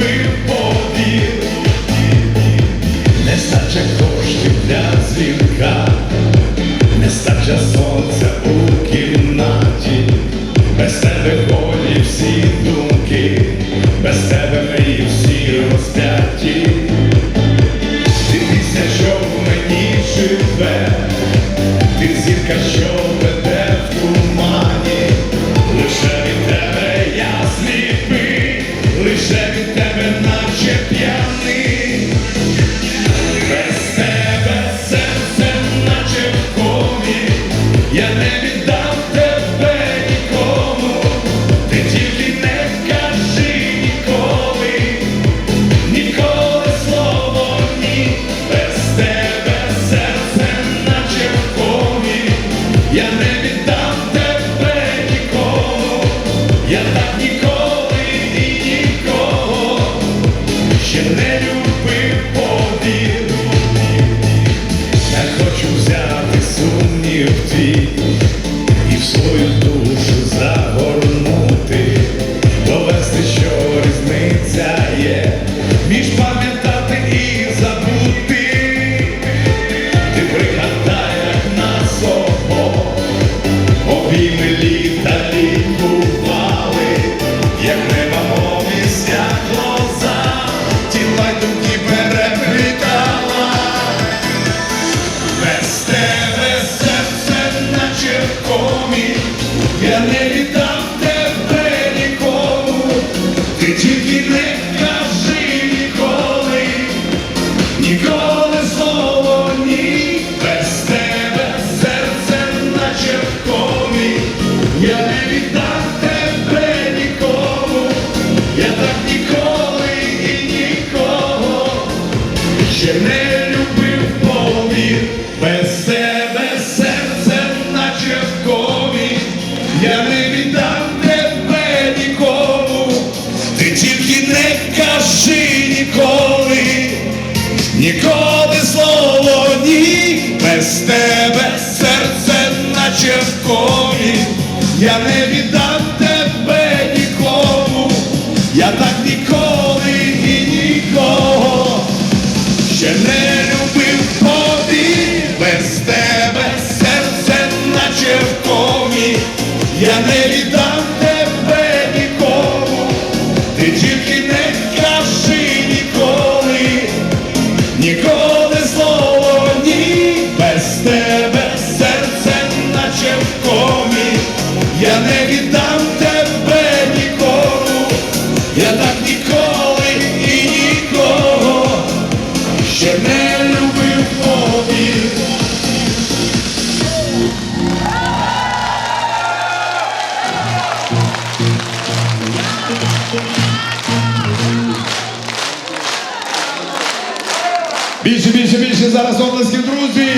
любив коштів для дзвінка, не сонця у кімнаті, без тебе волі всі думки, без тебе мрії всі розп'яті. Дивіться, що в мені живе, ти зірка, що веде в тумані, лише від тебе я сліпий, лише. як небо Слово ні, без тебе серце наче в комі, я не віддам тебе нікому, я так ніколи і нікого. Ще не любив повір, без тебе серце наче в комі, я не віддам тебе нікому, ти тільки не кажи ніколи, ніколи ще не любив повір. Більше, більше, більше зараз обласків, друзі!